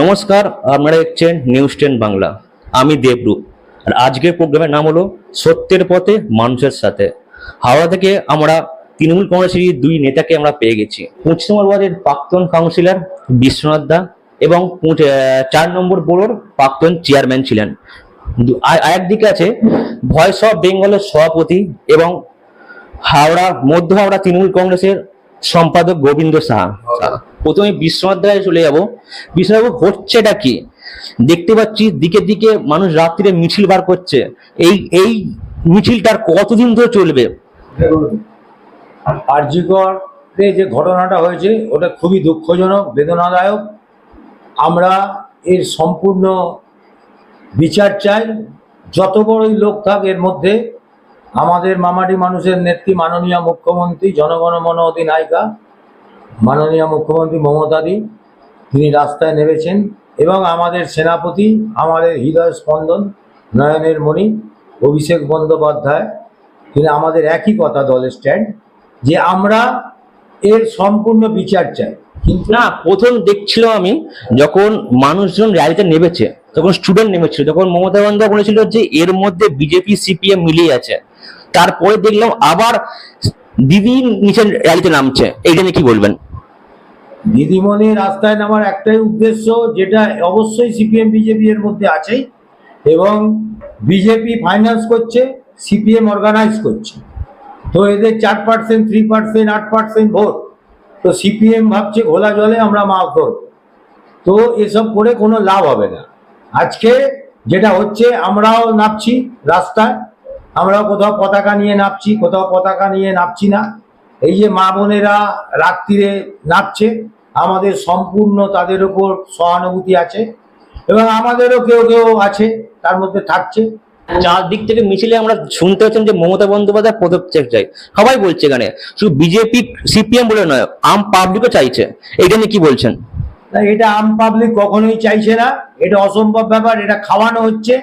নমস্কার, আপনারা দেখছেন নিউজ টেন বাংলা আমি দেবরূপ। আর আজকের প্রোগ্রামের নাম হলো সত্যের পথে মানুষের সাথে। হাওড়া থেকে আমরা তৃণমূল কংগ্রেসের দুই নেতাকে আমরা পেয়ে গেছি। নম্বর ওয়ার্ডের প্রাক্তন কাউন্সিলর বিশ্বনাথ দা এবং চার নম্বর বোর্ডের প্রাক্তন চেয়ারম্যান ছিলেন। আরেকদিকে আছে ভয়েস অফ বেঙ্গলের সভাপতি এবং হাওড়া মধ্য হাওড়া তৃণমূল কংগ্রেসের সম্পাদক গোবিন্দ সাহা। প্রথমে বিশ্বনাথ চলে যাব। বিশ্বনাথবাবু হচ্ছেটা কি? দেখতে পাচ্ছি দিকে দিকে মানুষ রাত্রিরে মিছিল বার করছে। এই এই মিছিলটার কতদিন ধরে চলবে? আরজিকরে যে ঘটনাটা হয়েছে, ওটা খুবই দুঃখজনক, বেদনাদায়ক। আমরা এর সম্পূর্ণ বিচার চাই। যত বড়ই লোক থাক, এর মধ্যে আমাদের মামাটি মানুষের নেত্রী মাননীয় মুখ্যমন্ত্রী জনগণমন অধিনায়িকা মাননীয় মুখ্যমন্ত্রী মমতাদি, তিনি রাস্তায় নেমেছেন এবং আমাদের সেনাপতি, আমাদের হৃদয় স্পন্দন, নয়নের মণি, অভিষেক বন্দ্যোপাধ্যায়, তিনি আমাদের একই কথা দলের স্ট্যান্ড যে আমরা এর সম্পূর্ণ বিচার চাই। কিন্তু না, প্রথম দেখছিলাম আমি যখন মানুষজন র্যালিতে নেমেছে, তখন স্টুডেন্ট নেমেছিল যখন মমতা বন্দ্যোপাধ্যায় বলেছিল যে এর মধ্যে বিজেপি সিপিএম মিলিয়ে আছে। তারপরে দেখলাম আবার দিদি নিচে র্যালিতে নামছে। এইটা নিয়ে কি বলবেন? দিদিমণি রাস্তায় নামার একটাই উদ্দেশ্য, যেটা অবশ্যই সিপিএম, বিজেপি এর মধ্যে আছেই, এবং বিজেপি ফাইন্যান্স করছে, সিপিএম অর্গানাইজ করছে। তো এদের চার পার্সেন্ট থ্রি পার্সেন্ট আট পার্সেন্ট ভোট। তো সিপিএম ভাবছে, ঘোলা জলে আমরা মাছ ধরব। তো এসব করে কোনো লাভ হবে না। আজকে যেটা হচ্ছে, আমরাও নামছি রাস্তায়। আমরাও কোথাও পতাকা নিয়ে নামছি কোথাও পতাকা নিয়ে নামছি না। এই যে মা বোনেরা রাত্রিরে নাচছে আমাদের সম্পূর্ণ তাদের উপর সহানুভূতি আছে এবং আমাদেরও কেউ কেউ আছে তার মধ্যে থাকছে। চারদিক থেকে মিছিলে আমরা শুনতে পাচ্ছেন যে মমতা বন্দ্যোপাধ্যায় পদত্যাগ চাই। সবাই বলছে এখানে শুধু বিজেপি সিপিএম বলে নয় আম পাবলিকও চাইছে। এইটা নিয়ে কি বলছেন? না এটা আম পাবলিক কখনোই চাইছে না। এটা অসম্ভব ব্যাপার এটা খাওয়ানো হচ্ছে।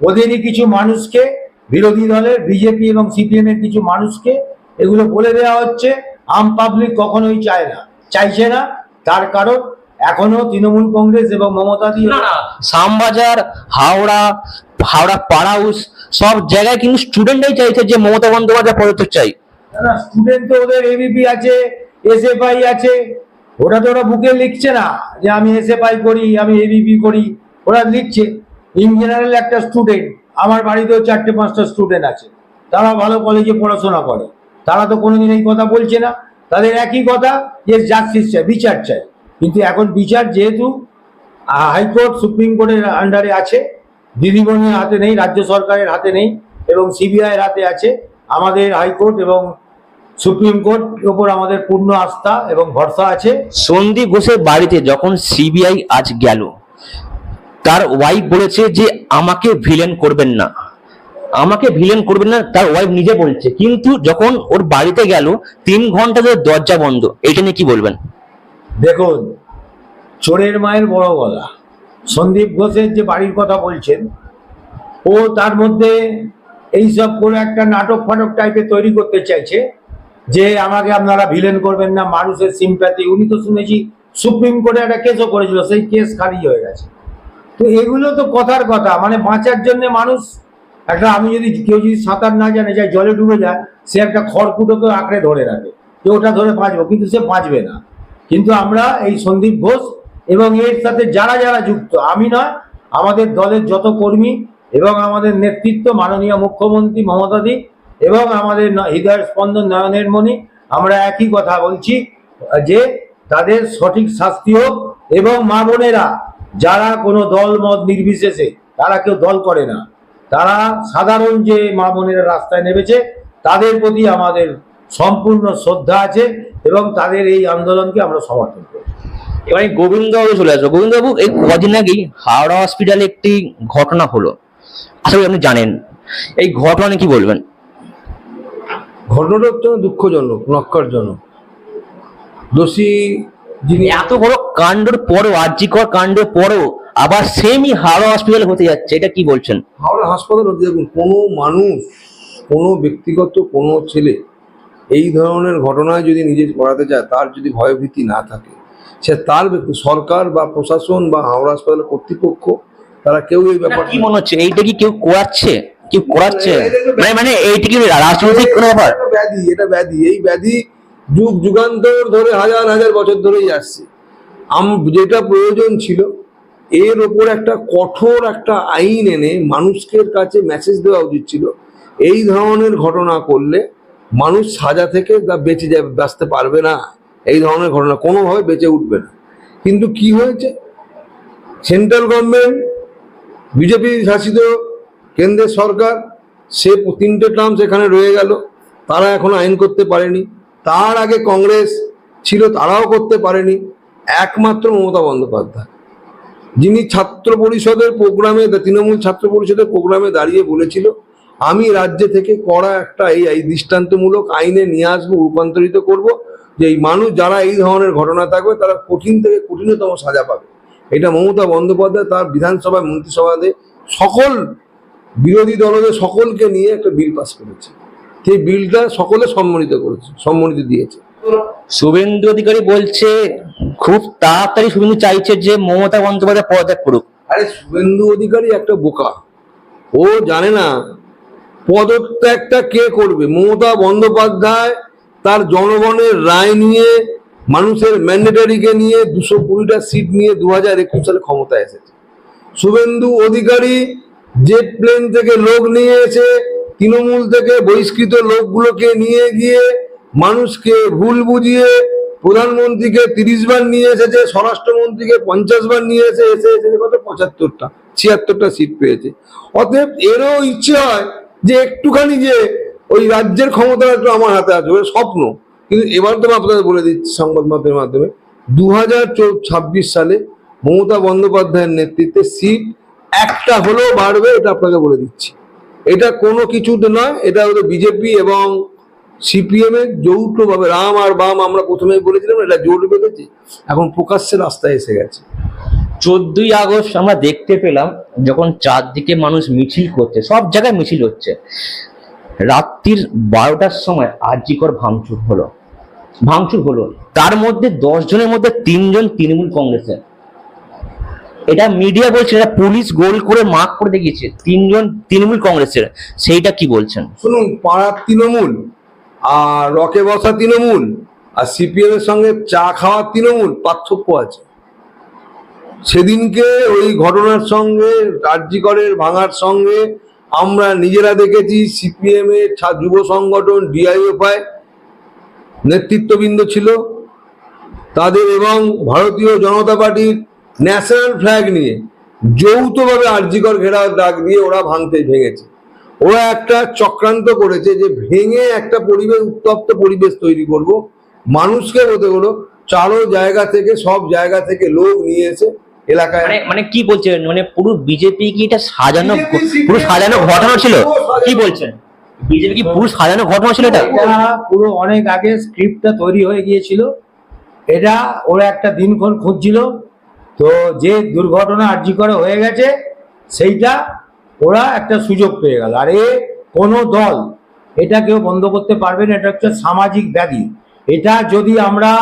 ওদেরই কিছু মানুষকে বিরোধী দলের বিজেপি এবং সিপিএম এর কিছু মানুষকে এগুলো বলে দেওয়া হচ্ছে আম পাবলিক কখনোই চায় না। চাইছে না তার কারণ এখনও তৃণমূল কংগ্রেস এবং মমতা দিয়ে শ্যামবাজার হাওড়া হাওড়া পাড়া হাউস সব জায়গায় কিন্তু স্টুডেন্টরাই চাইছে যে মমতা বন্দ্যোপাধ্যায় পদত্যাগ চাই। না স্টুডেন্ট তো ওদের এবিপি আছে এসএফআই আছে ওটা তো ওরা বুকে লিখছে না যে আমি এসএফআই করি আমি এবিপি করি ওরা লিখছে। ইন জেনারেল একটা স্টুডেন্ট আমার বাড়িতেও চারটে, পাঁচটা স্টুডেন্ট আছে। তারা ভালো কলেজে পড়াশোনা করে। তারা তো কোনোদিন এই কথা বলছে না। তাদের একই কথা যে জাস্টিস চাই, বিচার চাই। কিন্তু এখন বিচার যেহেতু হাইকোর্ট, সুপ্রিম কোর্টের আন্ডারে আছে, দিদিমণির হাতে নেই, রাজ্য সরকারের হাতে নেই, এবং সিবিআইয়ের হাতে আছে। আমাদের হাইকোর্ট এবং সুপ্রিম কোর্ট ওপর আমাদের পূর্ণ আস্থা এবং ভরসা আছে। সন্দীপ ঘোষের বাড়িতে যখন সিবিআই আজ গেল তার ওয়াইফ বলেছে যে আমাকে ভিলেন করবেন না। আমাকে ভিলেন করবেন না, তার ওয়াইফ নিজে বলছে। কিন্তু যখন ওর বাড়িতে গেল, তিন ঘণ্টা ধরে দরজা বন্ধ। এটা নিয়ে কি বলবেন? দেখুন, চোরের মায়ের বড় গলা। সন্দীপ ঘোষের যে বাড়ির কথা বলছেন, ও তার মধ্যে এইসব করে একটা নাটক ফাটক টাইপের তৈরি করতে চাইছে যে আমাকে আপনারা ভিলেন করবেন না, মানুষের সিম্প্যাথি উনি তো শুনেছি, সুপ্রিম কোর্টে একটা কেসও করেছিল, সেই কেস খারিজ হয়ে গেছে। তো এগুলো তো কথার কথা। মানে বাঁচার জন্য মানুষ একটা, আমি যদি কেউ যদি সাঁতার না জানে, যায় জলে ডুবে যায়, সে একটা খড়কুটোকে আঁকড়ে ধরে রাখে। যে ওটা ধরে বাঁচবো, কিন্তু সে বাঁচবে না। কিন্তু আমরা এই সন্দীপ ঘোষ এবং এর সাথে যারা যারা যুক্ত, আমি নয় আমাদের দলের যত কর্মী এবং আমাদের নেতৃত্ব, মাননীয় মুখ্যমন্ত্রী মমতাদি এবং আমাদের হৃদয়ের স্পন্দন নয়নের মণি, আমরা একই কথা বলছি যে তাদের সঠিক শাস্তি হোক এবং মা বোনেরা যারা কোনো দল মত নির্বিশেষে তারা কেউ দল করে না। তারা সাধারণ যে মা বোনেরা রাস্তায় নেমেছে তাদের প্রতি আমাদের সম্পূর্ণ শ্রদ্ধা আছে এবং তাদের এই আন্দোলনকে আমরা সমর্থন করি। এবার এই গোবিন্দবাবু চলে আসব গোবিন্দবাবু এই কদিন আগেই হাওড়া হসপিটালে একটি ঘটনা হলো। আশা করি আপনি জানেন। এই ঘটনা কি বলবেন? ঘটনাটা অত্যন্ত দুঃখজনক নক্কারজনক। দোষী এত বড় কাণ্ডর পরও আর্যিকর কাণ্ডের পরও আবার সেমই হাওড়া হসপিটালে হতে যাচ্ছে এটা কি বলছেন? হাওড়া হাসপাতাল হতে দেখুন কোনো মানুষ কোনো ব্যক্তিগত কোনো ছেলে এই ধরনের ঘটনায় যদি নিজে পড়াতে চায় তার যদি ভয়ভীতি না থাকে সে তার সরকার বা প্রশাসন বা হাওড়া হাসপাতালের কর্তৃপক্ষ তারা কেউ এই ব্যাপার কি মনে হচ্ছে? এইটা কি কেউ করাচ্ছে? কেউ করাচ্ছে? এটা তো মানে মানে এইটা কি রাজনৈতিক কোনো ব্যাপার? ব্যাধি এটা ব্যাধি এই ব্যাধি যুগ যুগান্তর ধরে হাজার হাজার বছর ধরেই আসছে আম, যেটা প্রয়োজন ছিল, এর ওপর একটা কঠোর একটা আইন এনে মানুষের কাছে মেসেজ দেওয়া উচিত ছিল, এই ধরনের ঘটনা করলে মানুষ সাজা থেকে বেঁচে যাবে, বাঁচতে পারবে না। এই ধরনের ঘটনা কোনোভাবে বেঁচে উঠবে না। কিন্তু কি হয়েছে? সেন্ট্রাল গভর্নমেন্ট বিজেপি শাসিত কেন্দ্রের সরকার, সে তিনটে টার্ম সেখানে রয়ে গেল, তারা এখন আইন করতে পারেনি। তার আগে কংগ্রেস ছিল, তারাও করতে পারেনি। একমাত্র মমতা বন্দ্যোপাধ্যায়। যিনি ছাত্র পরিষদের প্রোগ্রামে, তৃণমূল ছাত্র পরিষদের প্রোগ্রামে দাঁড়িয়ে বলেছিল, আমি রাজ্য থেকে করা একটা এই এই দৃষ্টান্তমূলক আইনে নিয়ে আসব, রূপান্তরিত করব, যে এই মানুষ যারা এই ধরনের ঘটনা থাকবে, তারা কঠিন থেকে কঠিনতম সাজা পাবে। এটা মমতা বন্দ্যোপাধ্যায় তার বিধানসভায়, মন্ত্রিসভাতে সকল বিরোধী দলদের সকলকে নিয়ে একটা বিল পাস করেছে। সেই বিলটা সকলে সম্মানিত করেছে সম্মানিত দিয়েছে। শুভেন্দু অধিকারী বলছে খুব তাড়াতাড়ি শুভেন্দু চাইছে যে মমতা বন্দ্যোপাধ্যায় পদত্যাগ করুক। আরে শুভেন্দু অধিকারী একটা বোকা। ও জানে না পদত্যাগটা কে করবে। মমতা বন্দ্যোপাধ্যায় তার জনগণের রায় নিয়ে মানুষের ম্যান্ডেটারিকে নিয়ে দুশো কুড়িটা সিট নিয়ে দু হাজার একুশ সালে ক্ষমতায় এসেছে। শুভেন্দু অধিকারী জেট প্লেন থেকে লোক নিয়ে এসে তৃণমূল থেকে বহিষ্কৃত লোকগুলোকে নিয়ে গিয়ে মানুষকে ভুল বুঝিয়ে প্রধানমন্ত্রীকে তিরিশ বার নিয়ে এসেছে, স্বরাষ্ট্রমন্ত্রীকে পঞ্চাশ বার নিয়ে এসে এসে এসে কত পঁচাত্তরটা, ছিয়াত্তরটা সিট পেয়েছে। অতএব এরও ইচ্ছে হয় যে একটুখানি যে ওই রাজ্যের ক্ষমতা একটু আমার হাতে আছে, ওটা স্বপ্ন। কিন্তু এবার তো আপনাদের বলে দিচ্ছি সংবাদ মাধ্যমের মাধ্যমে দু হাজার ছাব্বিশ সালে মমতা বন্দ্যোপাধ্যায়ের নেতৃত্বে সিট একটা হলেও বাড়বে, এটা আপনাকে বলে দিচ্ছি। এটা কোনো কিছুতে নয় এটা হলো বিজেপি এবং সিপিএম এর যৌথভাবে, রাম আর বাম আমরা প্রথমেই বলেছিলাম, এটা জোট বেঁধেছে, এখন প্রকাশ্যে রাস্তায় এসে গেছে। চোদ্দই আগস্ট আমরা দেখতে পেলাম, যখন চারদিকে মানুষ মিছিল করছে, সব জায়গায় মিছিল হচ্ছে। রাত্রির বারোটার সময় আরজিকর ভাঙচুর হলো। ভাঙচুর হলো। তার মধ্যে দশ জনের মধ্যে তিনজন তৃণমূল কংগ্রেসের। এটা মিডিয়া বলছে, এটা পুলিশ গোল করে মার্ক করে দেখিয়েছে, তিনজন তৃণমূল কংগ্রেসের। সেইটা কি বলছেন? শুনুন পাড়ার তৃণমূল, আর রকে বসা তৃণমূল, আর সিপিএম এর সঙ্গে চা খাওয়ার তৃণমূল, পার্থক্য আছে। সেদিনকে ওই ঘটনার সঙ্গে কার্যকরের ভাঙার সঙ্গে আমরা নিজেরা দেখেছি সিপিএম এর যুব সংগঠন ডিআইএফআই নেতৃত্ববৃন্দ ছিল। তাদের এবং ভারতীয় জনতা পার্টির ন্যাশনাল ফ্ল্যাগ নিয়ে যৌথভাবে আর্যিকর ঘেরাও ডাক দিয়ে ওরা ভাঙতে ভেঙেছে। ওরা একটা চক্রান্ত করেছে যে ভেঙে একটা পরিবেশ উত্তপ্ত পরিবেশ তৈরি করব। মানুষকে বলতে করো চারো জায়গা থেকে সব জায়গা থেকে লোক নিয়ে এসে এলাকায় মানে মানে কি বলছেন? মানে পুরো বিজেপি কি এটা সাজানো পুরো সাজানো ঘটনা ছিল? কি বলছেন? বিজেপি কি পুরো সাজানো ঘটনা ছিল এটা? পুরো অনেক আগে স্ক্রিপ্টটা তৈরি হয়ে গিয়েছিল। এটা ওরা একটা দিনক্ষণ খুঁজছিল। তো যে দুর্ঘটনা আর্জি করে হয়ে গেছে, সেইটা ওরা একটা সুযোগ পেয়ে গেল। আর এ কোনো দল, এটা কেউ বন্ধ করতে পারবে না, এটা হচ্ছে সামাজিক ব্যাধি। এটা যদি আমরা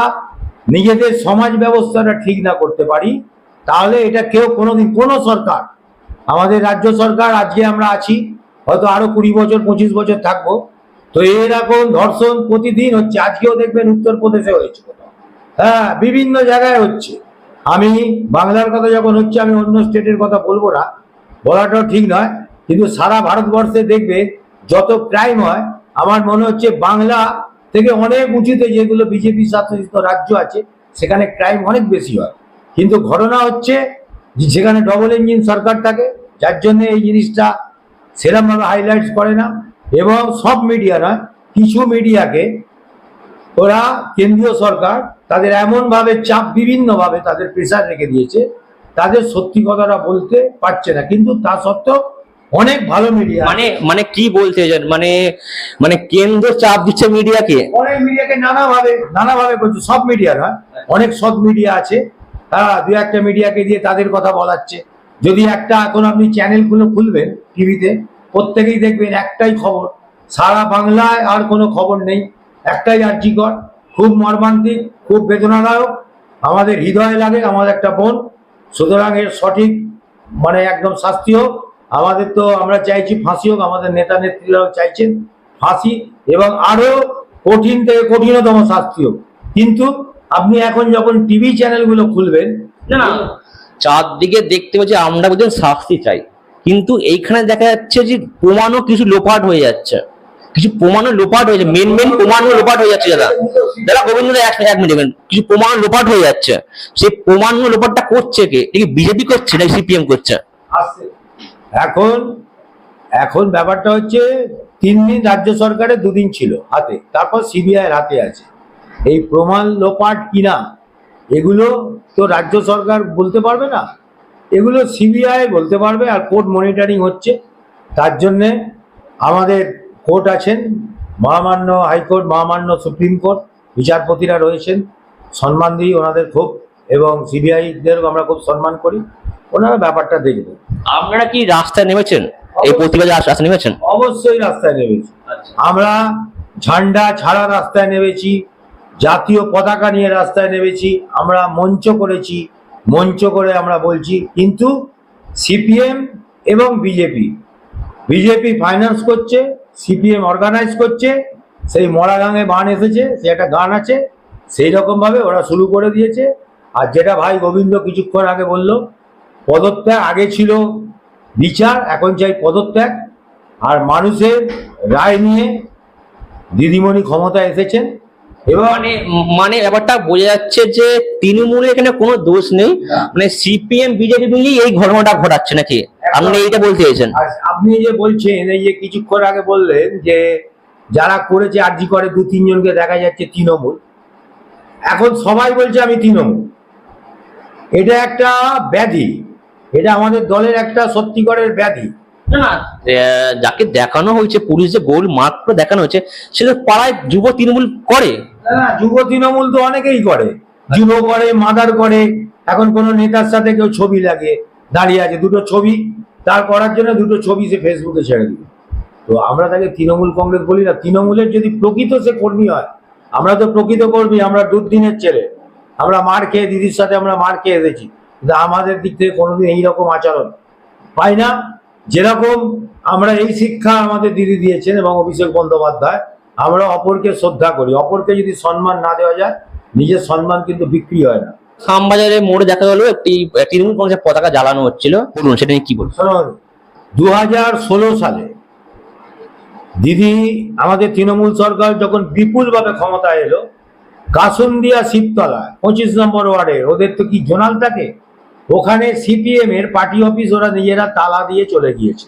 নিজেদের সমাজ ব্যবস্থাটা ঠিক না করতে পারি, তাহলে এটা কেউ কোনোদিন, কোনো সরকার, আমাদের রাজ্য সরকার আজকে আমরা আছি, হয়তো আরও কুড়ি বছর, পঁচিশ বছর থাকব। তো এরকম ধর্ষণ প্রতিদিন হচ্ছে, আজকেও দেখবেন উত্তরপ্রদেশে হয়েছে। হ্যাঁ বিভিন্ন জায়গায় হচ্ছে। আমি বাংলার কথা যখন হচ্ছে, আমি অন্য স্টেটের কথা বলব না। বলাটাও ঠিক নয়, কিন্তু সারা ভারতবর্ষে দেখবে, যত ক্রাইম হয়, আমার মনে হচ্ছে বাংলা থেকে অনেক উঁচুতে যেগুলো বিজেপি শাসিত রাজ্য আছে, সেখানে ক্রাইম অনেক বেশি হয়। কিন্তু ঘটনা হচ্ছে, যেখানে ডবল ইঞ্জিন সরকার থাকে, যার জন্য এই জিনিসটা সেরকমভাবে হাইলাইটস করে না, এবং সব মিডিয়া নয়, কিছু মিডিয়াকে ওরা কেন্দ্রীয় সরকার তাদের এমনভাবে চাপ বিভিন্নভাবে তাদের প্রেশার রেখে দিয়েছে তাদের সত্যি কথাটা বলতে পারছে না। কিন্তু তা সত্ত্বেও অনেক ভালো মিডিয়া মানে মানে কি বলতে মানে মানে কেন্দ্র চাপ দিচ্ছে মিডিয়াকে অনেক মিডিয়াকে নানাভাবে নানাভাবে করছে সব মিডিয়া নয় অনেক সৎ মিডিয়া আছে। তারা দু একটা মিডিয়াকে দিয়ে তাদের কথা বলাচ্ছে। যদি একটা এখন আপনি চ্যানেলগুলো খুলবেন টিভিতে প্রত্যেকেই দেখবেন একটাই খবর সারা বাংলায় আর কোনো খবর নেই একটাই আর্যিকর খুব মর্মান্তিক, খুব বেদনাদায়ক। আমাদের হৃদয়ে লাগে আমাদের একটা বোন। সুতরাং এর সঠিক মানে একদম শাস্তি হোক। আমাদের তো আমরা চাইছি ফাঁসি হোক, আমাদের নেতা নেত্রীরাও চাইছেন ফাঁসি এবং আরও কঠিন থেকে কঠিনতম শাস্তি হোক। কিন্তু আপনি এখন যখন টিভি চ্যানেলগুলো খুলবেন, না চারদিকে দেখতে পাচ্ছি আমরা বলছেন শাস্তি চাই। কিন্তু এইখানে দেখা যাচ্ছে যে প্রমাণও কিছু লোপাট হয়ে যাচ্ছে। কিছু প্রমাণও লোপাট হয়ে যাচ্ছে মেন মেন প্রমাণও লোপাট হয়ে যাচ্ছে দাদা। দাদা গোবিন্দ এক এক মিনিট। কিছু প্রমাণ লোপাট হয়ে যাচ্ছে। সেই প্রমাণ লোপাটটা করছে কে? এটা বিজেপি করছে নাকি সিপিএম করছে? এখন এখন ব্যাপারটা হচ্ছে, তিন দিন রাজ্য সরকারের দুদিন ছিল হাতে। তারপর সিবিআই হাতে আছে। এই প্রমাণ লোপাট কিনা? এগুলো তো রাজ্য সরকার বলতে পারবে না। এগুলো সিবিআই বলতে পারবে আর কোর্ট মনিটরিং হচ্ছে। তার জন্যে আমাদের কোর্ট আছেন মহামান্য হাইকোর্ট মহামান্য সুপ্রিম কোর্ট বিচারপতিরা রয়েছেন সম্মান দিই ওনাদের খুব এবং সিবিআইদেরও আমরা খুব সম্মান করি। ওনারা ব্যাপারটা দেখবেন আপনারা কি রাস্তায় নেমেছেন? এই প্রতিবাদে রাস্তায় নেমেছেন? অবশ্যই রাস্তায় নেমেছি। আমরা ঝান্ডা ছাড়া রাস্তায় নেমেছি জাতীয় পতাকা নিয়ে রাস্তায় নেমেছি আমরা মঞ্চ করেছি মঞ্চ করে আমরা বলছি কিন্তু সিপিএম এবং বিজেপি বিজেপি ফাইন্যান্স করছে সিপিএম অর্গানাইজ করছে, সেই মরা গাঙে বান এসেছে, সে একটা গান আছে, সেই রকমভাবে ওরা শুরু করে দিয়েছে। আর যেটা ভাই গোবিন্দ কিছুক্ষণ আগে বলল, পদত্যাগ আগে ছিল বিচার, এখন চাই পদত্যাগ। আর মানুষের রায় নিয়ে দিদিমণি ক্ষমতা এসেছেন। মানে মানে ব্যাপারটা বোঝা যাচ্ছে যে তৃণমূলের এখানে কোনো দোষ নেই। মানে সিপিএম বিজেপি মিলিয়ে এই ঘটনাটা ঘটাচ্ছে নাকি? আপনি এইটা বলতে চাইছেন। আপনি যে বলছেন এই যে কিছুক্ষণ আগে বললেন যে যারা করেছে আর্জি করে দু তিনজনকে দেখা যাচ্ছে তৃণমূল। এখন সবাই বলছে আমি তৃণমূল। এটা একটা ব্যাধি। এটা আমাদের দলের একটা সত্যিকারের ব্যাধি। না যাকে দেখানো হয়েছে পুলিশ যে গোল মার্ক করে দেখানো হয়েছে সেটা পাড়ায় যুব তৃণমূল করে। না যুব তৃণমূল তো অনেকেই করে। যুব করে, মাদার করে, এখন কোনো নেতার সাথে কেউ ছবি লাগে, দাঁড়িয়ে আছে, দুটো ছবি, তার করার জন্য দুটো ছবি সে ফেসবুকে ছেড়ে দিবে তো আমরা তাকে তৃণমূল কংগ্রেস বলি না, তৃণমূলের যদি প্রকৃত সে কর্মী হয়, আমরা তো প্রকৃত কর্মী, আমরা দুর্দিনের ছেলে, আমরা মার খেয়ে দিদির সাথে আমরা মার খেয়ে এসেছি, কিন্তু আমাদের দিক থেকে কোনোদিন এইরকম আচরণ পাই না। যেরকম আমরা এই শিক্ষা আমাদের দিদি দিয়েছেন এবং অভিষেক বন্দ্যোপাধ্যায় আমরা অপরকে শ্রদ্ধা করি। অপরকে যদি সম্মান না দেওয়া যায় নিজের সম্মান কিন্তু বিক্রি হয় না। খামবাজারে মোড়ে দেখা গেল একটি তৃণমূল কংগ্রেসের পতাকা জ্বালানো হচ্ছিল। বলুন সেটা নিয়ে কি বলুন? দু হাজার ষোলো সালে দিদি আমাদের তৃণমূল সরকার যখন বিপুলভাবে ক্ষমতায় এলো কাসুন্দিয়া শিবতলা পঁচিশ নম্বর ওয়ার্ডের ওদের তো কি জোনাল থাকে? ওখানে সিপিএম এর পার্টি অফিস ওরা নিজেরা তালা দিয়ে চলে গিয়েছে।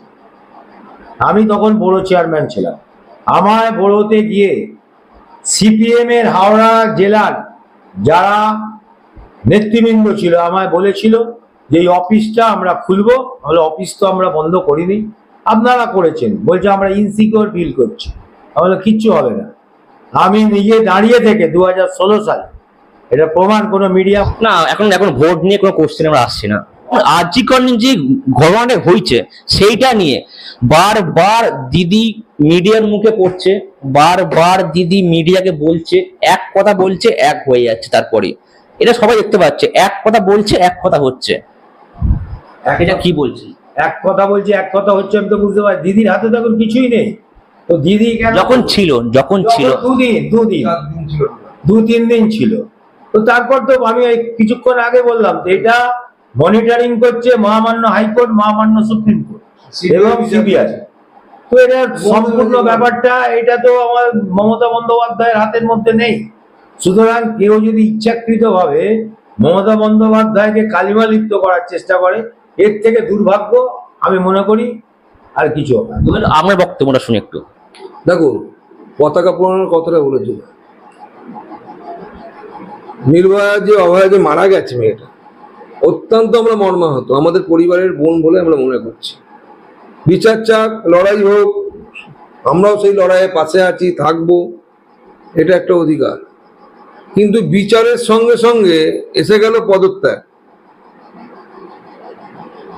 আমি তখন বড় চেয়ারম্যান ছিলাম। আমায় বড়োতে গিয়ে সিপিএম এর হাওড়া জেলার যারা নেতৃবৃন্দ ছিল আমায় বলেছিল যে এই অফিসটা আমরা খুলবো তাহলে অফিস তো আমরা বন্ধ করিনি। আপনারা করেছেন। বলছে, আমরা ইনসিকিউর ফিল করছি। তাহলে কিচ্ছু হবে না। আমি নিজে দাঁড়িয়ে থেকে দু হাজার ষোলো সালে, এটা প্রমাণ কোনো মিডিয়া না, এখন এখন ভোট নিয়ে কোনো কোশ্চেন আমরা আসছি না। আর্যিকর যে ঘটনাটা হয়েছে, সেইটা নিয়ে বারবার দিদি মিডিয়ার মুখে পড়ছে বারবার দিদি মিডিয়াকে বলছে এক কথা বলছে এক হয়ে যাচ্ছে তারপরে। এটা সবাই দেখতে পাচ্ছে এক কথা বলছে এক কথা হচ্ছে। এটা কি বলছি? এক কথা বলছি এক কথা হচ্ছে আমি তো বুঝতে পারছি। দিদির হাতে তখন কিছুই নেই। তো দিদি যখন ছিল যখন ছিল। দুদিন দুদিন। দু তিন দিন ছিল। তো তারপর তো আমি কিছুক্ষণ আগে বললাম যে এটা মনিটরিং করছে মহামান্য হাইকোর্ট মহামান্য সুপ্রিম কোর্ট এবং সিবিআই। তো এটা সম্পূর্ণ ব্যাপারটা এটা তো আমার মমতা বন্দ্যোপাধ্যায়ের হাতের মধ্যে নেই। সুতরাং কেউ যদি ইচ্ছাকৃত ভাবে মমতা বন্দ্যোপাধ্যায়কে কালিমা লিপ্ত করার চেষ্টা করে এর থেকে দুর্ভাগ্য আমি মনে করি আর কিছু হবে আমার বক্তব্যটা শুনে একটু। দেখো পতাকা পোড়ানোর কথাটা বলেছিল নির্ভয়া যে অভয়া যে মারা গেছে মেয়েটা। অত্যন্ত আমরা মর্মাহত আমাদের পরিবারের বোন বলে আমরা মনে করছি। বিচার চাক লড়াই হোক আমরাও সেই লড়াইয়ে পাশে আছি থাকব এটা একটা অধিকার। কিন্তু বিচারের সঙ্গে সঙ্গে এসে গেল পদত্যাগ।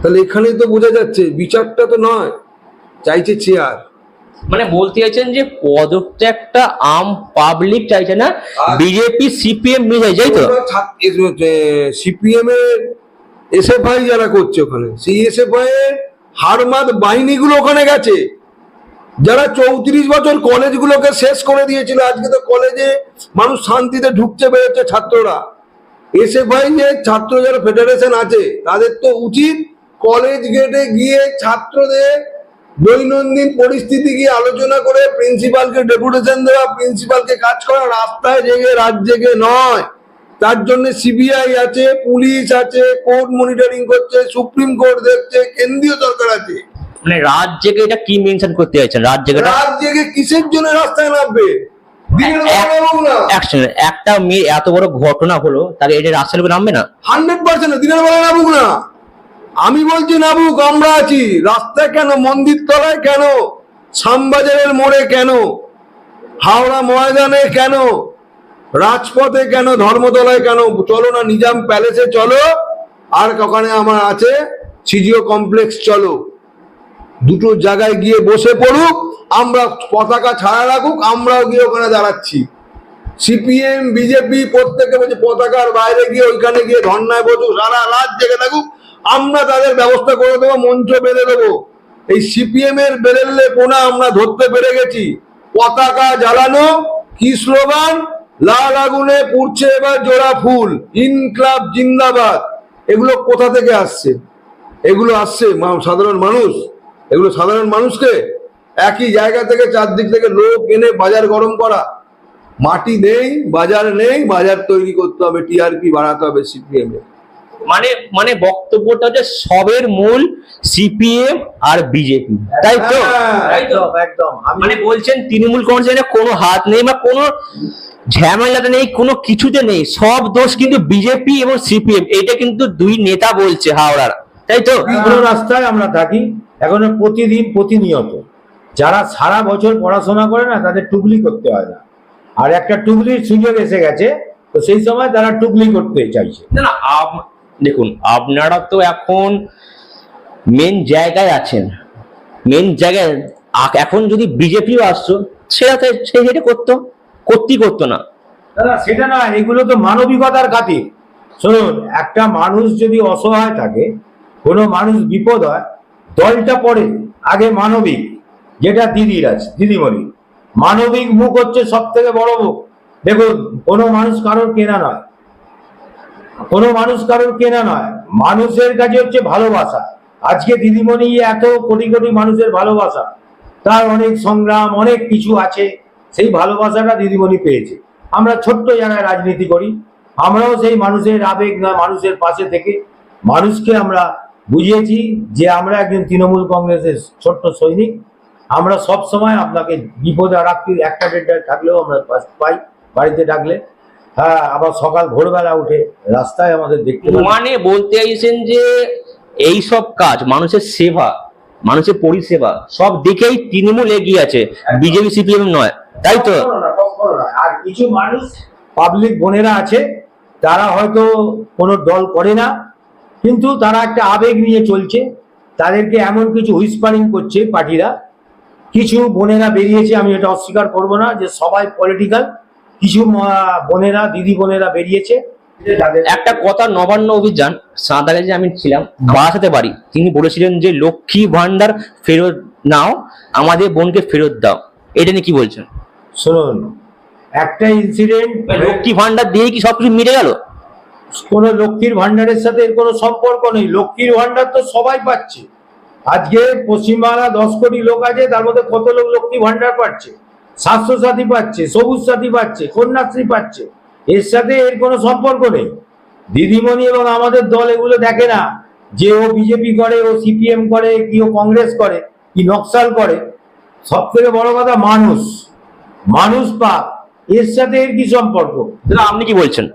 তাহলে এখানেই তো বোঝা যাচ্ছে বিচারটা তো নয় চাইছে চেয়ার। মানে বলতে চাইছেন যে পদত্যাগটা আম পাবলিক চাইছে না বিজেপি সিপিএম মিলে যাই তো? সিপিএম এর এসএফআই যারা করছে ওখানে সেই এসএফআই এর হারমাদ বাহিনীগুলো ওখানে গেছে। যারা চৌত্রিশ বছর কলেজগুলোকে শেষ করে দিয়েছিল, আজকে তো কলেজে মানুষ শান্তিতে ঢুকতে পেরেছে ছাত্ররা। এসএফআই যে ছাত্র যারা ফেডারেশন আছে, তাদের তো উচিত কলেজ গেটে গিয়ে ছাত্রদের দৈনন্দিন পরিস্থিতি গিয়ে আলোচনা করে প্রিন্সিপালকে ডেপুটেশন দেওয়া প্রিন্সিপালকে কাজ করা রাস্তায় জেগে, রাত জেগে নয়। তার জন্য সিবিআই আছে পুলিশ আছে কোর্ট মনিটরিং করছে সুপ্রিম কোর্ট দেখছে কেন্দ্রীয় সরকার আছে। মানে রাত জেগে এটা কি মেনশন করতে চাইছেন? রাত জেগেটা রাত জেগে কিসের জন্য রাস্তায় নামবে? একটা মেয়ে এত বড় ঘটনা হলো তাকে এটা রাস্তার উপর নামবে না? হান্ড্রেড পার্সেন্ট দিনের বেলা নামুক না। আমি বলছি নামুক আমরা আছি। রাস্তায় কেন? মন্দির তলায় কেন? শ্যামবাজারের মোড়ে কেন? হাওড়া ময়দানে কেন? রাজপথে কেন, ধর্মতলায় কেন? চলো না, নিজাম প্যালেসে চলো। আর ওখানে আমার আছে সিজিও কমপ্লেক্স, চলো। দুটো জায়গায় গিয়ে বসে পড়ুক, আমরা পতাকা ছাড়া রাখুক, আমরাও গিয়ে ওখানে দাঁড়াচ্ছি। সিপিএম, বিজেপি প্রত্যেকে বলছে, পতাকার বাইরে গিয়ে, ওইখানে গিয়ে ধর্নায় বসুক, সারা রাত জেগে থাকুক, আমরা তাদের ব্যবস্থা করে দেবো, মঞ্চ বেঁধে দেবো। এই সিপিএম এর বেরেললে পোনা আমরা ধরতে পেরে গেছি। পতাকা জ্বালানো, কি স্লোগান? লাল আগুনে পুড়ছে এবার জোড়া ফুল ইনক্লাব জিন্দাবাদ। এগুলো কোথা থেকে আসছে? এগুলো আসছে সাধারণ মানুষ। এগুলো সাধারণ মানুষকে একই জায়গা থেকে চারদিক থেকে লোক এনে বাজার গরম করা। মাটি নেই বাজার নেই বাজার তৈরি করতে হবে টিআরপি বাড়াতে হবে সিপিএম। মানে মানে বক্তব্যটা যে সবের মূল সিপিএম আর বিজেপি। তাই তো? হ্যাঁ, একদম একদম। মানে বলছেন তৃণমূল কংগ্রেসের কোনো হাত নেই বা কোনো ঝামেলাতে নেই কোনো কিছুতে নেই। সব দোষ কিন্তু বিজেপি এবং সিপিএম এটা কিন্তু দুই নেতা বলছে হাওড়ার। তাই তো? রাস্তায় আমরা থাকি এখন প্রতিদিন প্রতিনিয়ত। যারা সারা বছর পড়াশোনা করে না তাদের টুকলি করতে হয় না। আর একটা টুকলির সুযোগ এসে গেছে তো সেই সময় তারা টুকলি করতে চাইছে। না না দেখুন আপনারা তো এখন মেন জায়গায় আছেন। মেন জায়গায় এখন যদি বিজেপিও আসতো সেটা তো সে এটা করতো। করতেই করতো না। দাদা, সেটা না, এগুলো তো মানবিকতার খাতির। শুনুন, একটা মানুষ যদি অসহায় থাকে, কোনো মানুষ বিপদ হয়, দলটা পড়ে, আগে মানবিক, যেটা দিদির আছে, দিদিমণি। মানবিক মুখ হচ্ছে সব থেকে বড় মুখ। দেখুন, কোনো মানুষ কারোর কেনা নয়। কোনো মানুষ কারোর কেনা নয়। মানুষের কাছে হচ্ছে ভালোবাসা। আজকে দিদিমণি এত কোটি কোটি মানুষের ভালোবাসা। তার অনেক সংগ্রাম, অনেক কিছু আছে। সেই ভালোবাসাটা দিদিমণি পেয়েছে। আমরা ছোট্ট জায়গায় রাজনীতি করি আমরাও সেই মানুষের আবেগ না মানুষের পাশে থেকে মানুষকে আমরা বুঝিয়েছি যে আমরা একজন তৃণমূল কংগ্রেসের ছোট্ট সৈনিক। আমরা সব সময় আপনাকে বিপদে রাত্রি একটা দেড়টায় থাকলেও আমরা পাই বাড়িতে ডাকলে। হ্যাঁ আবার সকাল ভোরবেলা উঠে রাস্তায় আমাদের দেখতে মানে বলতে চাইছেন যে এই সব কাজ মানুষের সেবা মানুষের পরিষেবা সব দিকেই তৃণমূল এগিয়ে আছে বিজেপি সিপিএম নয়। তাই তো। আর কিছু মানুষ পাবলিক বোনেরা আছে তারা হয়তো কোনো দল করে না কিন্তু তারা একটা আবেগ নিয়ে চলছে। তাদেরকে এমন কিছু হুইসপারিং করছে পার্টিরা। কিছু বোনেরা বেরিয়েছে আমি এটা অস্বীকার করব না যে সবাই পলিটিক্যাল কিছু বোনেরা দিদি বোনেরা বেরিয়েছে। তাদের একটা কথা নবান্ন অভিযান সাঁতারে যে আমি ছিলাম বাসাতে পারি। তিনি বলেছিলেন যে লক্ষ্মী ভান্ডার ফেরত নাও আমাদের বোনকে ফেরত দাও। এটা নিয়ে কি বলছেন? শুনুন একটা ইনসিডেন্ট লক্ষ্মী ভান্ডার দিয়ে কি সবকিছু মিটে গেল? কোন লক্ষ্মীর ভান্ডারের সাথে এর কোনো সম্পর্ক নেই। লক্ষ্মীর ভান্ডার তো সবাই পাচ্ছে। আজকে পশ্চিমবাংলা দশ কোটি লোক আছে তার মধ্যে কত লোক লক্ষ্মী ভান্ডার পাচ্ছে? স্বাস্থ্য সাথী পাচ্ছে সবুজ সাথী পাচ্ছে কন্যাশ্রী পাচ্ছে। এর সাথে এর কোনো সম্পর্ক নেই। দিদিমণি এবং আমাদের দল এগুলো দেখে না যে ও বিজেপি করে ও সিপিএম করে কি ও কংগ্রেস করে কি নকশাল করে। সব থেকে বড় কথা মানুষ। মানুষ পাক এর সাথে এর কি সম্পর্ক? দাদা, আপনি কি বলছেন?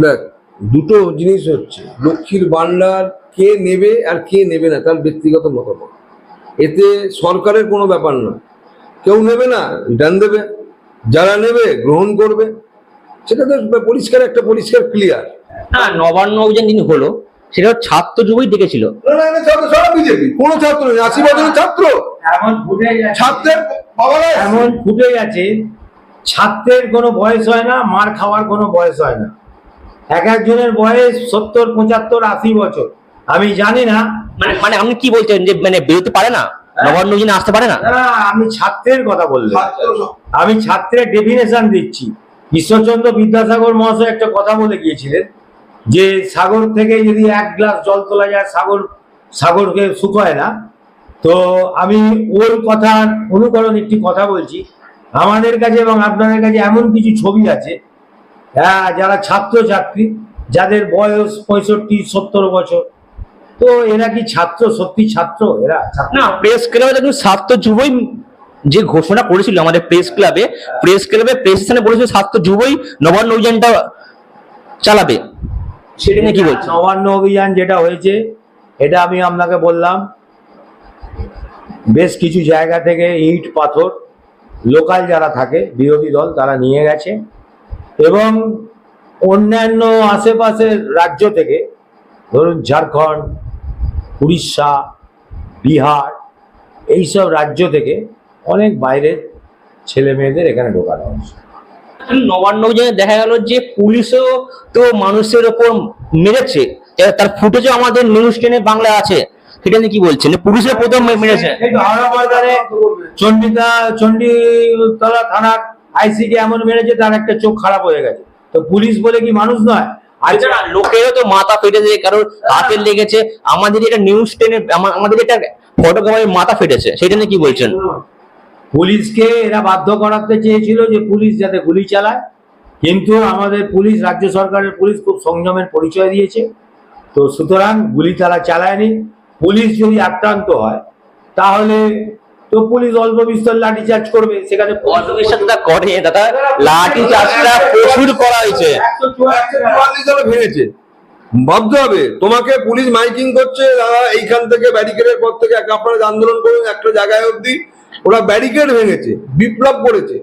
দেখ দুটো জিনিস হচ্ছে লক্ষ্মীর ভান্ডার কে নেবে আর কে নেবে না তার ব্যক্তিগত মতামত। এতে সরকারের কোনো ব্যাপার না কেউ নেবে না রিটার্ন দেবে। যারা নেবে গ্রহণ করবে। সেটা তো পরিষ্কার একটা পরিষ্কার ক্লিয়ার না নবান্ন অভিযান যিনি হলো সেটা ছাত্র যুবই বিজেপি। কোন ছাত্র নেই আশি বছরের ছাত্র। এমন ফুটে ছাত্রের এমন ফুটে গেছে ছাত্রের কোনো বয়স হয় না মার খাওয়ার কোনো বয়স হয় না। এক একজনের বয়স সত্তর পঁচাত্তর আশি বছর। আমি জানি না। মানে মানে আপনি কি বলছেন যে মানে বেরোতে পারে না? নবান্ন যোজনা আসতে পারে না? না, আমি ছাত্রের কথা বললাম আমি ছাত্রের ডেফিনেশন দিচ্ছি। ঈশ্বরচন্দ্র বিদ্যাসাগর মহাশয় একটা কথা বলে গিয়েছিলেন। যে সাগর থেকে যদি এক গ্লাস জল তোলা যায়, সাগর, সাগরকে শুকায় না। তো আমি ওর কথার অনুকরণ একটি কথা বলছি। আমাদের কাছে এবং আপনাদের কাছে এমন কিছু ছবি আছে। হ্যাঁ যারা ছাত্র ছাত্রী যাদের বয়স পঁয়ষট্টি, সত্তর বছর। তো এরা কি ছাত্র? সত্যি ছাত্র? এরা না প্রেস ক্লাবে কিন্তু ছাত্র যুবই যে ঘোষণা করেছিল আমাদের প্রেস ক্লাবে প্রেস ক্লাবে প্রেস স্টেশনে বলেছিল ছাত্র যুবই নবান্ন অভিযানটা চালাবে। সেটা নিয়ে কি বলছেন? নবান্ন অভিযান যেটা হয়েছে এটা আমি আপনাকে বললাম। বেশ কিছু জায়গা থেকে ইট পাথর লোকাল যারা থাকে বিরোধী দল তারা নিয়ে গেছে। এবং অন্যান্য আশেপাশের রাজ্য থেকে ধরুন ঝাড়খণ্ড উড়িষ্যা বিহার এইসব রাজ্য থেকে অনেক বাইরের ছেলে মেয়েদের এখানে ঢোকানো হয়েছে। নবান্ন অভিযানে দেখা গেল যে পুলিশও তো মানুষের ওপর মেরেছে। তার ফুটেজও আমাদের নিউজ টেনে বাংলা আছে। সেটা নিয়ে কি বলছেন? পুলিশের প্রথম মেরেছে। চন্ডিতা চন্ডিতলা থানার আইসিকে এমন মেরেছে তার একটা চোখ খারাপ হয়ে গেছে। তো পুলিশ বলে কি মানুষ নয়? আচ্ছা লোকেরও তো মাথা ফেটেছে হাতে লেগেছে। আমাদের এটা নিউজ টেনে আমাদের এটা ফটোগ্রাফারের মাথা ফেটেছে। সেটা নিয়ে কি বলছেন? পুলিশকে এরা বাধ্য করাতে চেয়েছিল যে পুলিশ যাতে গুলি চালায়। কিন্তু আমাদের পুলিশ রাজ্য সরকারের পুলিশ খুব সংযমের পরিচয় দিয়েছে। তো সুতরাং গুলি তারা চালায়নি। পুলিশ যদি আক্রান্ত হয় তাহলে তো পুলিশ অল্প বিস্তর লাঠি চার্জ করবে। সেখানে অন্ধবিশ্বাসটা করে দাদা। লাঠি চার্জটা প্রচুর করা হয়েছে। ভেঙেছে। ভাবতে হবে। তোমাকে পুলিশ মাইকিং করছে দাদা এইখান থেকে ব্যারিকেডের পর থেকে এক আপনারা আন্দোলন করুন একটা জায়গায় অবধি। ওরা ব্যারিকেড ভেঙেছে বিপ্লব করেছে।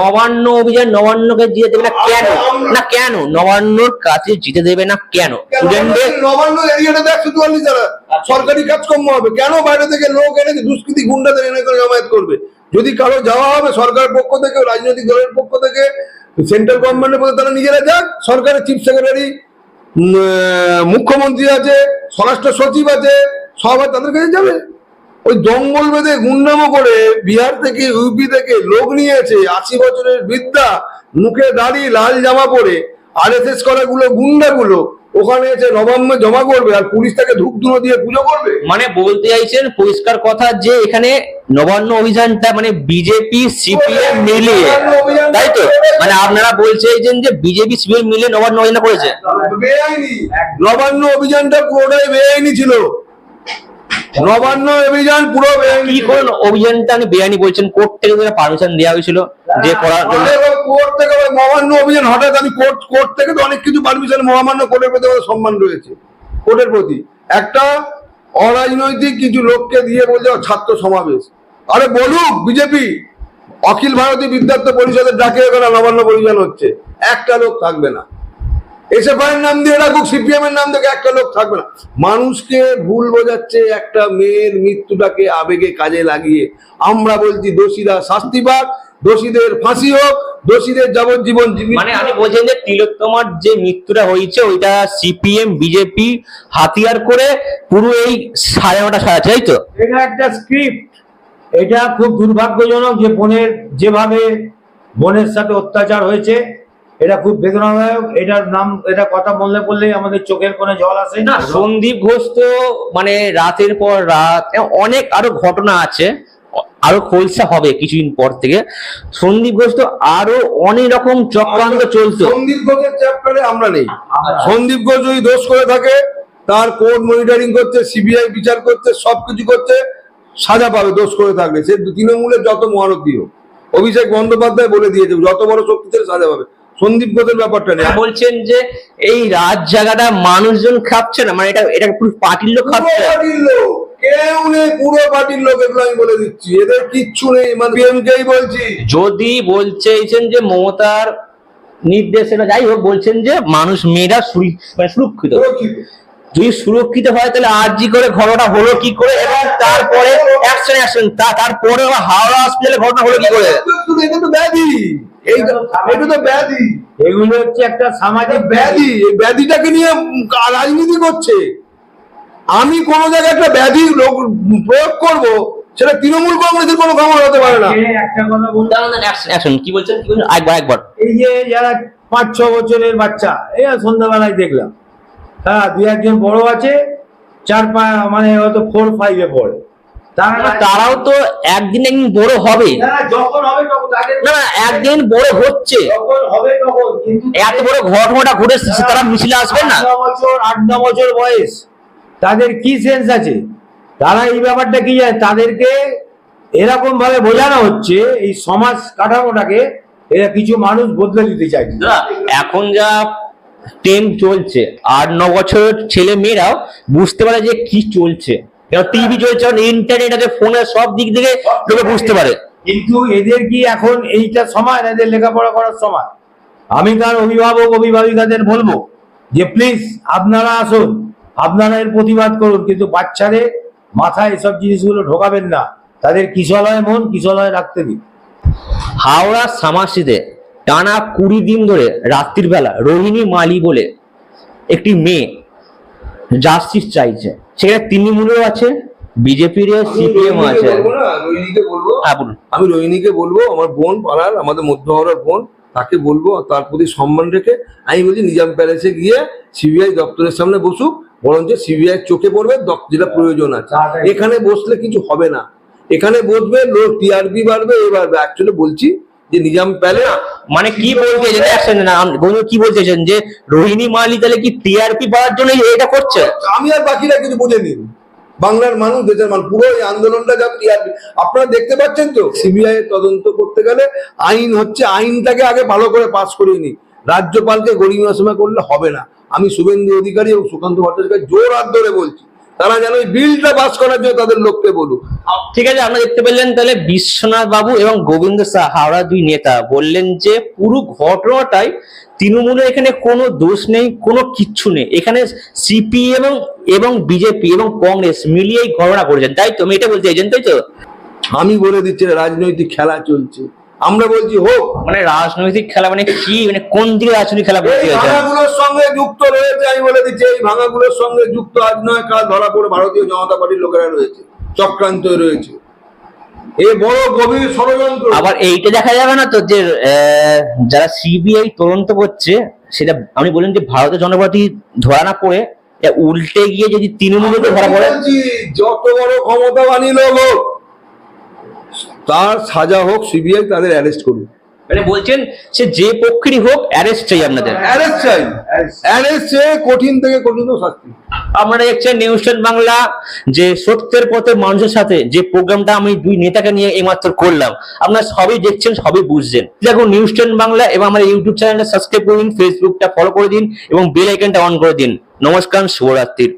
নবান্ন অভিযান নবান্নকে জিতে দেবে না কেন? না কেন? নবান্নর কাছে জিতে দেবে না কেন? স্টুডেন্টদের নবান্ন এরিয়াটাতে একশো চুয়াল্লিশ যারা সরকারি কাজকর্ম হবে। কেন বাইরে থেকে লোক এনে দুষ্কৃতি গুন্ডাদের এনে করে জমায়েত করবে। যদি কারও যাওয়া হবে সরকারের পক্ষ থেকে রাজনৈতিক দলের পক্ষ থেকে সেন্ট্রাল গভর্নমেন্টের পক্ষে তারা নিজেরা যাক। সরকারের চিফ সেক্রেটারি মুখ্যমন্ত্রী আছে স্বরাষ্ট্র সচিব আছে সবাই তাদের কাছে যাবে। ওই জঙ্গল বেঁধে গুন্ডামো করে বিহার থেকে ইউপি থেকে লোক নিয়েছে আশি বছরের বৃদ্ধা মুখে দাড়ি লাল জামা পরে। আর এস এস করা গুলো গুন্ডাগুলো ওখানে এসে নবান্নে জমা করবে আর পুলিশ তাকে ধূপ ধুনো দিয়ে পুজো করবে। মানে বলতে চাইছেন পরিষ্কার কথা যে এখানে নবান্ন অভিযানটা মানে বিজেপি সিপিএম মিলিয়ে তাই তো? মানে আপনারা বলতে চাইছেন যে বিজেপি সিপিএম মিলিয়ে নবান্ন অভিযান করেছে? নবান্ন অভিযানটা পুরোটাই বেআইনি ছিল। নবান্ন অভিযান পুরো কি। অভিযানটা বেআইনি বলছেন কোর্ট থেকে পারমিশন দেওয়া হয়েছিল যে করার জন্য। কোর্ট থেকে ওই অভিযান হঠাৎ আমি কোর্ট কোর্ট থেকে তো অনেক কিছু পারমিশন মহামান্য কোর্টের প্রতি আমাদের সম্মান রয়েছে কোর্টের প্রতি। একটা অরাজনৈতিক কিছু লোককে দিয়ে বলছে ছাত্র সমাবেশ। আরে বলুক বিজেপি অখিল ভারতীয় বিদ্যার্থ পরিষদের ডাকে এখানে নবান্ন অভিযান হচ্ছে। একটা লোক থাকবে না। এসএফআই নাম দিয়ে রাখুক সিপিএম এর নাম থেকে একটা লোক থাকবে না। মানুষকে ভুল বোঝাচ্ছে একটা মেয়ের মৃত্যুটাকে আবেগে কাজে লাগিয়ে। আমরা বলছি দোষীরা শাস্তি পাক দোষীদের ফাঁসি হোক দোষীদের যাবজ্জীবন মানে আপনি বলছেন যে তিলোত্তমার যে মৃত্যুটা হয়েছে ওইটা সিপিএম বিজেপি হাতিয়ার করে পুরো এই সাড়ে নটা সাজাচ্ছে তাই তো? এটা একটা স্ক্রিপ্ট এটা খুব দুর্ভাগ্যজনক যে বোনের যেভাবে বোনের সাথে অত্যাচার হয়েছে এটা খুব বেদনাদায়ক এটার নাম এটা কথা বললে বললেই আমাদের চোখের কোণে জল আসে। না সন্দীপ ঘোষ তো মানে রাতের পর রাত অনেক আরও ঘটনা আছে আরও খোলসা হবে কিছুদিন পর থেকে। সন্দীপ ঘোষ তো আরও অনেক রকম চক্রান্ত চলতো সন্দীপ ঘোষের চ্যাপ্টারে আমরা নেই। সন্দীপ ঘোষ যদি দোষ করে থাকে তার কোর্ট মনিটরিং করছে সিবিআই বিচার করছে সবকিছু করছে সাজা পাবে দোষ করে থাকলে। সে তৃণমূলের যত মহারথী হোক। অভিষেক বন্দ্যোপাধ্যায় বলে দিয়েছে যত বড় শক্তিশালী সাজা পাবে। সন্দীপ ঘোষের ব্যাপারটা নেই বলছেন যে এই রাত জায়গাটা মানুষজন খাচ্ছে না মানে এটা এটা পুরো পার্টির লোক খাচ্ছে। পার্টির লোক। কেউ নেই পুরো পার্টির লোক এগুলো আমি বলে দিচ্ছি। এদের কিচ্ছু নেই মানে বলছি। যদি বলছেন যে মমতার নির্দেশে না যাই হোক বলছেন যে মানুষ মেয়েরা মানে সুরক্ষিত। যদি সুরক্ষিত হয় তাহলে আরজি করে ঘটনা হলো কি করে এবং তারপরে অ্যাকশন অ্যাকশন তারপরে হাওড়া হসপিটালে ঘটনা হলো কি করে? ব্যাধি। এই এটা তো ব্যাধি। এগুলো হচ্ছে একটা সামাজিক ব্যাধি এই ব্যাধিটাকে নিয়ে কা- রাজনীতি করছে। আমি কোন জায়গায় একটা ব্যাধি লোক প্রয়োগ করব সেটা তৃণমূল কংগ্রেসের কোনো খবর হতে পারে না। একটা কথা বলতে অ্যাকশন অ্যাকশন কি বলছেন কি বলছেন? একবার একবার। এই যে যারা পাঁচ ছ বছরের বাচ্চা এই সন্ধ্যাবেলায় দেখলাম। হ্যাঁ দু একজন বড় আছে চার পা মানে হয়তো ফোর ফাইভে পড়ে। তারাও তো একদিন একদিন বড় হবে। না না একদিন বড় হচ্ছে। এত বড় ঘটনাটা ঘটেছে তারা মিছিলে আসবেন না। বছর আট ন বছর বয়স। তাদের কি সেন্স আছে? তারা এই ব্যাপারটা কি জানে? তাদেরকে এরকম ভাবে বোঝানো হচ্ছে এই সমাজ কাঠামোটাকে এরা কিছু মানুষ বদলে দিতে চাইছে। এখন যা ট্রেন চলছে আট ন বছরের ছেলে মেয়েরাও বুঝতে পারে যে কি চলছে। টিভি চলছে ইন্টারনেট আছে ফোনে সব দিক থেকে লোকে বুঝতে পারে। কিন্তু এদের কি এখন এইটা সময় না এদের লেখাপড়া করার সময়? আমি তার অভিভাবক অভিভাবিকাদের বলব যে প্লিজ আপনারা আসুন আপনারা এর প্রতিবাদ করুন কিন্তু বাচ্চাদের মাথায় এসব জিনিসগুলো ঢোকাবেন না। তাদের কিশলয় মন কিশলয় রাখতে দিন। হাওড়া সামাসিতে টানা কুড়ি দিন ধরে রাত্রির বেলা রোহিণী মালি বলে একটি মেয়ে জাস্টিস চাইছে। সেখানে তৃণমূলও আছে বিজেপির সিপিএম আছে। রোহিণীকে বলব। হ্যাঁ আমি রোহিণীকে বলব আমার বোন পাড়ার আমাদের মধ্য হাওড়ার বোন তাকে বলব তার প্রতি সম্মান রেখে আমি বলছি নিজাম প্যালেসে গিয়ে সিবিআই দপ্তরের সামনে বসুক বরঞ্চ সিবিআই চোখে পড়বে যেটা প্রয়োজন আছে। এখানে বসলে কিছু হবে না। এখানে বসবে লোক টিআরপি বাড়বে এ বাড়বে। অ্যাকচুয়ালি বলছি যে নিজাম প্যালেস মানে কি বলতে চাইছেন কি বলতে চাইছেন যে রোহিণী মালি তাহলে কি টিআরপি পাওয়ার জন্য এটা করছে? আমি আর বাকিরা কিছু বুঝে নিন বাংলার মানুষ দেশের মানুষ পুরো এই আন্দোলনটা যা টিআরপি আপনারা দেখতে পাচ্ছেন তো সিবিআই তদন্ত করতে গেলে আইন হচ্ছে আইনটাকে আগে ভালো করে পাস করিয়ে নি রাজ্যপালকে গরিমা সময় করলে হবে না। আমি শুভেন্দু অধিকারী এবং সুকান্ত ভট্টাচার্য জোর হাত ধরে বলছি। তারা যেন ওই বিলটা পাস করার জন্য তাদের লোককে বলুক। ঠিক আছে আমরা দেখতে পেলেন তাহলে বিশ্বনাথ বাবু এবং গোবিন্দ শাহ হাওড়া দুই নেতা বললেন যে পুরো ঘটনাটাই তৃণমূলের এখানে কোনো দোষ নেই কোনো কিচ্ছু নেই। এখানে সিপিএম এবং এবং বিজেপি এবং কংগ্রেস মিলিয়ে এই ঘটনা করেছেন তাই তো? আমি এটা বলতে চাইছেন তাই তো? আমি বলে দিচ্ছি রাজনৈতিক খেলা চলছে। আমরা বলছি হোক। মানে রাজনৈতিক খেলা মানে কি? মানে কোন দিকে রাজনৈতিক খেলা বলতে ভাঙাগুলোর সঙ্গে যুক্ত রয়েছে আমি বলে দিচ্ছি এই ভাঙাগুলোর সঙ্গে যুক্ত আজ নয় কাল ধরা পড়ে ভারতীয় জনতা পার্টির লোকেরা রয়েছে চক্রান্ত রয়েছে। এ বড় গভীর ষড়যন্ত্র। আবার এইটা দেখা যাবে না তো যে আহ, যারা সিবিআই তদন্ত করছে সেটা আমি যে ভারতীয় জনতা পার্টি ধরা না পড়ে উল্টে গিয়ে যদি তৃণমূলকে ধরা পড়ে। যত বড় ক্ষমতাবানী লোক হোক তার সাজা হোক সিবিআই তাদের অ্যারেস্ট করুক। মানে বলছেন সে যে পক্ষেরই হোক অ্যারেস্ট চাই আপনাদের। অ্যারেস্ট চাই। অ্যারেস্ট চেয়ে কঠিন থেকে কঠিন শাস্তি। আপনারা দেখছেন নিউজ টেন বাংলা যে সত্যের পথে মানুষের সাথে যে প্রোগ্রামটা আমি দুই নেতাকে নিয়ে এইমাত্র করলাম আপনারা সবই দেখছেন সবই বুঝছেন। দেখুন নিউজ টেন বাংলা এবং আমার ইউটিউব চ্যানেলটা সাবস্ক্রাইব করে দিন ফেসবুকটা ফলো করে দিন এবং বেল আইকনটা অন করে দিন। নমস্কার শুভরাত্রির